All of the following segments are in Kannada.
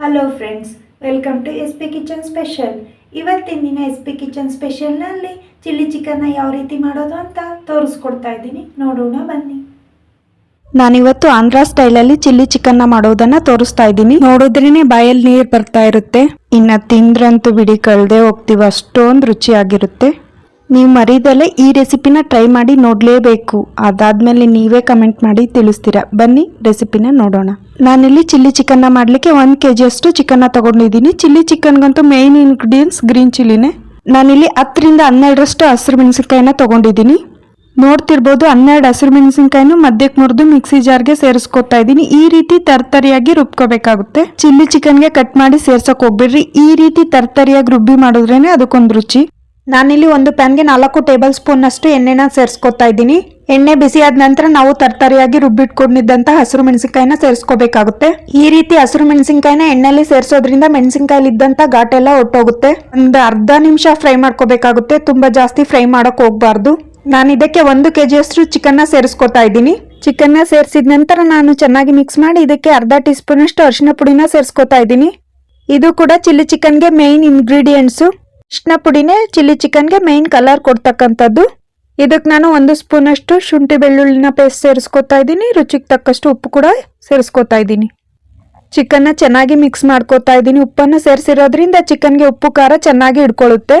Hello friends welcome to S P kitchen special ಇವತ್ತಿನ ದಿನ ಎಸ್ ಪಿ ಕಿಚನ್ ಸ್ಪೆಷಲ್ನಲ್ಲಿ ಚಿಲ್ಲಿ ಚಿಕನ್ನ ಯಾವ ರೀತಿ ಮಾಡೋದು ಅಂತ ತೋರಿಸ್ಕೊಡ್ತಾ ಇದ್ದೀನಿ. ನೋಡೋಣ, ಬನ್ನಿ. ನಾನಿವತ್ತು ಆಂಧ್ರ ಸ್ಟೈಲಲ್ಲಿ ಚಿಲ್ಲಿ ಚಿಕನ್ನ ಮಾಡೋದನ್ನ ತೋರಿಸ್ತಾ ಇದ್ದೀನಿ. ನೋಡಿದ್ರೇನೆ ಬಾಯಲ್ಲಿ ನೀರು ಬರ್ತಾ ಇರುತ್ತೆ. ಇನ್ನು ತಿಂದ್ರಂತೂ ಬಿಡಿ ಕಳ್ದೆ ಹೋಗ್ತೀವಿ, ಅಷ್ಟೊಂದು ರುಚಿಯಾಗಿರುತ್ತೆ. ನೀವು ಮರಿದಲ್ಲೇ ಈ ರೆಸಿಪಿನ ಟ್ರೈ ಮಾಡಿ ನೋಡಲೇಬೇಕು. ಅದಾದ್ಮೇಲೆ ನೀವೇ ಕಮೆಂಟ್ ಮಾಡಿ ತಿಳಿಸ್ತೀರಾ. ಬನ್ನಿ, ರೆಸಿಪಿನ ನೋಡೋಣ. ನಾನಿಲ್ಲಿ ಚಿಲ್ಲಿ ಚಿಕನ್ನ ಮಾಡಲಿಕ್ಕೆ ಒಂದು ಕೆ ಜಿಯಷ್ಟು ಚಿಕನ್ನ ತಗೊಂಡಿದ್ದೀನಿ. ಚಿಲ್ಲಿ ಚಿಕನ್ಗಂತೂ ಮೇಯ್ನ್ ಇಂಗ್ರೀಡಿಯೆಂಟ್ಸ್ ಗ್ರೀನ್ ಚಿಲ್ಲಿನೇ ನಾನಿಲ್ಲಿ ಹತ್ತರಿಂದ ಹನ್ನೆರಡರಷ್ಟು ಹಸಿರು ಮೆಣಸಿನ್ಕಾಯಿನ ತಗೊಂಡಿದ್ದೀನಿ. ನೋಡ್ತಿರ್ಬೋದು ಹನ್ನೆರಡು ಹಸಿರು ಮೆಣಸಿನಕಾಯಿನ ಮಧ್ಯಕ್ಕೆ ಮುರಿದು ಮಿಕ್ಸಿ ಜಾರ್ಗೆ ಸೇರಿಸ್ಕೊತಾ ಇದ್ದೀನಿ. ಈ ರೀತಿ ತರ್ತರಿಯಾಗಿ ರುಬ್ಕೋಬೇಕಾಗುತ್ತೆ. ಚಿಲ್ಲಿ ಚಿಕನ್ಗೆ ಕಟ್ ಮಾಡಿ ಸೇರ್ಸೋಕೆ ಹೋಗ್ಬಿಡ್ರಿ. ಈ ರೀತಿ ತರ್ತರಿಯಾಗಿ ರುಬ್ಬಿ ಮಾಡಿದ್ರೇನೆ ಅದಕ್ಕೊಂದು ರುಚಿ. ನಾನಿಲ್ಲಿ ಒಂದು ಪ್ಯಾನ್ಗೆ ನಾಲ್ಕು ಟೇಬಲ್ ಸ್ಪೂನ್ನಷ್ಟು ಎಣ್ಣೆನ ಸೇರಿಸ್ಕೊತಾ ಇದ್ದೀನಿ. ಎಣ್ಣೆ ಬಿಸಿ ಆದ ನಂತರ ನಾವು ತರತರಿಯಾಗಿ ರುಬ್ಬಿಟ್ಕೊಂಡಿದ್ದಂಥ ಹಸಿರು ಮೆಣಸಿನ್ಕಾಯಿನ ಸೇರಿಸ್ಕೋಬೇಕಾಗುತ್ತೆ. ಈ ರೀತಿ ಹಸಿರು ಮೆಣಸಿನ್ಕಾಯಿನ ಎಣ್ಣೆಲಿ ಸೇರಿಸೋದ್ರಿಂದ ಮೆಣಸಿನಕಾಯಿಲಿ ಇದ್ದಂತ ಘಾಟೆಲ್ಲ ಒಟ್ಟೋಗುತ್ತೆ. ಒಂದು ಅರ್ಧ ನಿಮಿಷ ಫ್ರೈ ಮಾಡ್ಕೋಬೇಕಾಗುತ್ತೆ. ತುಂಬಾ ಜಾಸ್ತಿ ಫ್ರೈ ಮಾಡೋಕೆ ಹೋಗ್ಬಾರ್ದು. ನಾನು ಇದಕ್ಕೆ ಒಂದು ಕೆ ಜಿಯಷ್ಟು ಚಿಕನ್ನ ಸೇರಿಸ್ಕೊತಾ ಇದ್ದೀನಿ. ಚಿಕನ್ನ ಸೇರಿಸಿದ ನಂತರ ನಾನು ಚೆನ್ನಾಗಿ ಮಿಕ್ಸ್ ಮಾಡಿ ಇದಕ್ಕೆ ಅರ್ಧ ಟೀ ಸ್ಪೂನ್ ಅಷ್ಟು ಅರಿಶಿನ ಪುಡಿನ ಸೇರಿಸ್ಕೊತಾ ಇದ್ದೀನಿ. ಇದು ಕೂಡ ಚಿಲ್ಲಿ ಚಿಕನ್ಗೆ ಮೇಯ್ನ್ ಇಂಗ್ರೀಡಿಯೆಂಟ್ಸು ಅರಿಶಿನ ಪುಡಿನೇ ಚಿಲ್ಲಿ ಚಿಕನ್ಗೆ ಮೇನ್ ಕಲರ್ ಕೊಡ್ತಕ್ಕಂಥದ್ದು. ಇದಕ್ಕೆ ನಾನು ಒಂದು ಸ್ಪೂನ್ ಅಷ್ಟು ಶುಂಠಿ ಬೆಳ್ಳುಳ್ಳಿನ ಪೇಸ್ಟ್ ಸೇರಿಸ್ಕೊತಾ ಇದ್ದೀನಿ. ರುಚಿಗೆ ತಕ್ಕಷ್ಟು ಉಪ್ಪು ಕೂಡ ಸೇರಿಸ್ಕೊತಾ ಇದ್ದೀನಿ. ಚಿಕನ್ನ ಚೆನ್ನಾಗಿ ಮಿಕ್ಸ್ ಮಾಡ್ಕೊತಾ ಇದ್ದೀನಿ. ಉಪ್ಪನ್ನು ಸೇರಿಸಿರೋದ್ರಿಂದ ಚಿಕನ್ಗೆ ಉಪ್ಪು ಖಾರ ಚೆನ್ನಾಗಿ ಹಿಡ್ಕೊಳ್ಳುತ್ತೆ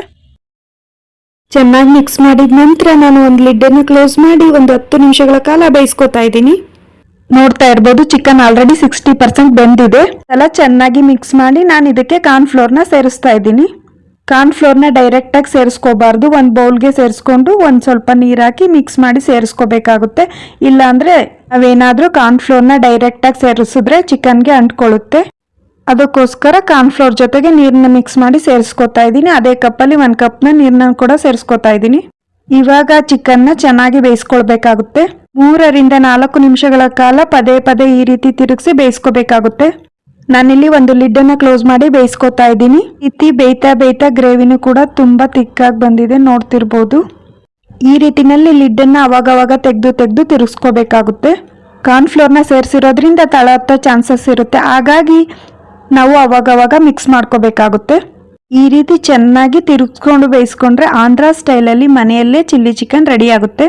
ಚೆನ್ನಾಗಿ ಮಿಕ್ಸ್ ಮಾಡಿದ ನಂತರ ನಾನು ಒಂದು ಲಿಡ್ಡನ್ನು ಕ್ಲೋಸ್ ಮಾಡಿ ಒಂದು ಹತ್ತು ನಿಮಿಷಗಳ ಕಾಲ ಬೇಯಿಸ್ಕೊತಾ ಇದ್ದೀನಿ. ನೋಡ್ತಾ ಇರ್ಬೋದು ಚಿಕನ್ ಆಲ್ರೆಡಿ ಸಿಕ್ಸ್ಟಿ ಪರ್ಸೆಂಟ್ ಬೆಂದಿದೆ. ಎಲ್ಲ ಚೆನ್ನಾಗಿ ಮಿಕ್ಸ್ ಮಾಡಿ ನಾನು ಇದಕ್ಕೆ ಕಾರ್ನ್ ಫ್ಲೋರ್ನ ಸೇರಿಸ್ತಾ ಇದ್ದೀನಿ. ಕಾರ್ನ್ ಫ್ಲೋರ್ನ ಡೈರೆಕ್ಟಾಗಿ ಸೇರಿಸ್ಕೋಬಾರ್ದು. ಒಂದು ಬೌಲ್ಗೆ ಸೇರಿಸ್ಕೊಂಡು ಒಂದು ಸ್ವಲ್ಪ ನೀರು ಹಾಕಿ ಮಿಕ್ಸ್ ಮಾಡಿ ಸೇರಿಸ್ಕೋಬೇಕಾಗುತ್ತೆ. ಇಲ್ಲಾಂದರೆ ನಾವೇನಾದರೂ ಕಾರ್ನ್ ಫ್ಲೋರ್ನ ಡೈರೆಕ್ಟಾಗಿ ಸೇರಿಸಿದ್ರೆ ಚಿಕನ್ಗೆ ಅಂಟ್ಕೊಳ್ಳುತ್ತೆ. ಅದಕ್ಕೋಸ್ಕರ ಕಾರ್ನ್ಫ್ಲೋರ್ ಜೊತೆಗೆ ನೀರನ್ನ ಮಿಕ್ಸ್ ಮಾಡಿ ಸೇರಿಸ್ಕೊತಾ ಇದ್ದೀನಿ. ಅದೇ ಕಪ್ಪಲ್ಲಿ ಒಂದು ಕಪ್ನ ನೀರನ್ನ ಕೂಡ ಸೇರಿಸ್ಕೊತಾ ಇದ್ದೀನಿ. ಇವಾಗ ಚಿಕನ್ನ ಚೆನ್ನಾಗಿ ಬೇಯಿಸ್ಕೊಳ್ಬೇಕಾಗುತ್ತೆ. ಮೂರರಿಂದ ನಾಲ್ಕು ನಿಮಿಷಗಳ ಕಾಲ ಪದೇ ಪದೇ ಈ ರೀತಿ ತಿರುಗಿಸಿ ಬೇಯಿಸ್ಕೋಬೇಕಾಗುತ್ತೆ. ನಾನಿಲ್ಲಿ ಒಂದು ಲಿಡ್ ಅನ್ನ ಕ್ಲೋಸ್ ಮಾಡಿ ಬೇಯಿಸ್ಕೊತಾ ಇದ್ದೀನಿ. ಇತ್ತಿ ಬೇಯ್ತಾ ಬೇಯ್ತಾ ಗ್ರೇವಿನೂ ಕೂಡ ತುಂಬಾ ತಿಕ್ಕಾಗಿ ಬಂದಿದೆ, ನೋಡ್ತಿರ್ಬೋದು. ಈ ರೀತಿನಲ್ಲಿ ಲಿಡ್ಡನ್ನ ಅವಾಗವಾಗ ತೆಗೆದು ತೆಗೆದು ತಿರುಗಿಸ್ಕೋಬೇಕಾಗುತ್ತೆ. ಕಾರ್ನ್ಫ್ಲೋರ್ನ ಸೇರಿಸಿರೋದ್ರಿಂದ ತಳ ಹತ್ತೋ ಚಾನ್ಸಸ್ ಇರುತ್ತೆ. ಹಾಗಾಗಿ ನಾವು ಅವಾಗವಾಗ ಮಿಕ್ಸ್ ಮಾಡ್ಕೋಬೇಕಾಗುತ್ತೆ. ಈ ರೀತಿ ಚೆನ್ನಾಗಿ ತಿರುಗಿಸ್ಕೊಂಡು ಬೇಯಿಸ್ಕೊಂಡ್ರೆ ಆಂಧ್ರ ಸ್ಟೈಲಲ್ಲಿ ಮನೆಯಲ್ಲೇ ಚಿಲ್ಲಿ ಚಿಕನ್ ರೆಡಿ ಆಗುತ್ತೆ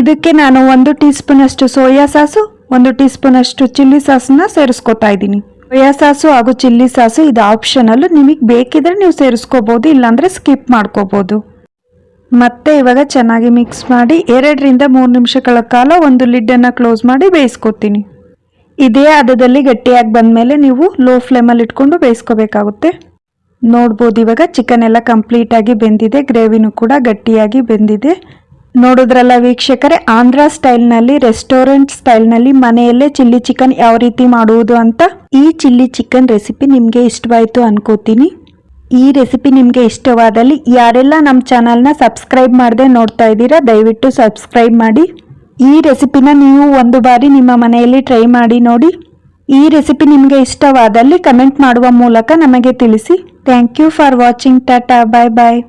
ಇದಕ್ಕೆ ನಾನು ಒಂದು ಟೀ ಸ್ಪೂನಷ್ಟು ಸೋಯಾ ಸಾಸು, ಒಂದು ಟೀ ಸ್ಪೂನ್ ಅಷ್ಟು ಚಿಲ್ಲಿ ಸಾಸನ್ನ ಸೇರಿಸ್ಕೊತಾ ಇದ್ದೀನಿ. ಸೋಯಾ ಸಾಸು ಹಾಗೂ ಚಿಲ್ಲಿ ಸಾಸು ಇದು ಆಪ್ಷನಲ್ಲು ನಿಮಗೆ ಬೇಕಿದ್ರೆ ನೀವು ಸೇರಿಸ್ಕೋಬೋದು, ಇಲ್ಲಾಂದ್ರೆ ಸ್ಕಿಪ್ ಮಾಡ್ಕೋಬೋದು. ಮತ್ತೆ ಇವಾಗ ಚೆನ್ನಾಗಿ ಮಿಕ್ಸ್ ಮಾಡಿ ಎರಡರಿಂದ ಮೂರು ನಿಮಿಷಗಳ ಕಾಲ ಒಂದು ಲಿಡ್ಡನ್ನು ಕ್ಲೋಸ್ ಮಾಡಿ ಬೇಯಿಸ್ಕೊತೀನಿ. ಇದೇ ಹದದಲ್ಲಿ ಗಟ್ಟಿಯಾಗಿ ಬಂದಮೇಲೆ ನೀವು ಲೋ ಫ್ಲೇಮಲ್ಲಿ ಇಟ್ಕೊಂಡು ಬೇಯಿಸ್ಕೋಬೇಕಾಗುತ್ತೆ. ನೋಡ್ಬೋದು ಇವಾಗ ಚಿಕನ್ ಎಲ್ಲ ಕಂಪ್ಲೀಟಾಗಿ ಬೆಂದಿದೆ ಗ್ರೇವಿನೂ ಕೂಡ ಗಟ್ಟಿಯಾಗಿ ಬೆಂದಿದೆ. ನೋಡಿದ್ರಲ್ಲ ವೀಕ್ಷಕರೇ, ಆಂಧ್ರ ಸ್ಟೈಲ್ನಲ್ಲಿ, ರೆಸ್ಟೋರೆಂಟ್ ಸ್ಟೈಲ್ನಲ್ಲಿ ಮನೆಯಲ್ಲೇ ಚಿಲ್ಲಿ ಚಿಕನ್ ಯಾವ ರೀತಿ ಮಾಡುವುದು ಅಂತ ಈ ಚಿಲ್ಲಿ ಚಿಕನ್ ರೆಸಿಪಿ ನಿಮಗೆ ಇಷ್ಟವಾಯಿತು ಅನ್ಕೋತೀನಿ. ಈ ರೆಸಿಪಿ ನಿಮಗೆ ಇಷ್ಟವಾದಲ್ಲಿ ಯಾರೆಲ್ಲ ನಮ್ಮ ಚಾನಲ್ನ ಸಬ್ಸ್ಕ್ರೈಬ್ ಮಾಡದೆ ನೋಡ್ತಾ ಇದ್ದೀರಾ, ದಯವಿಟ್ಟು ಸಬ್ಸ್ಕ್ರೈಬ್ ಮಾಡಿ. ಈ ರೆಸಿಪಿನ ನೀವು ಒಂದು ಬಾರಿ ನಿಮ್ಮ ಮನೆಯಲ್ಲಿ ಟ್ರೈ ಮಾಡಿ ನೋಡಿ. ಈ ರೆಸಿಪಿ ನಿಮಗೆ ಇಷ್ಟವಾದಲ್ಲಿ ಕಮೆಂಟ್ ಮಾಡುವ ಮೂಲಕ ನಮಗೆ ತಿಳಿಸಿ. Thank you for watching, tata, bye bye.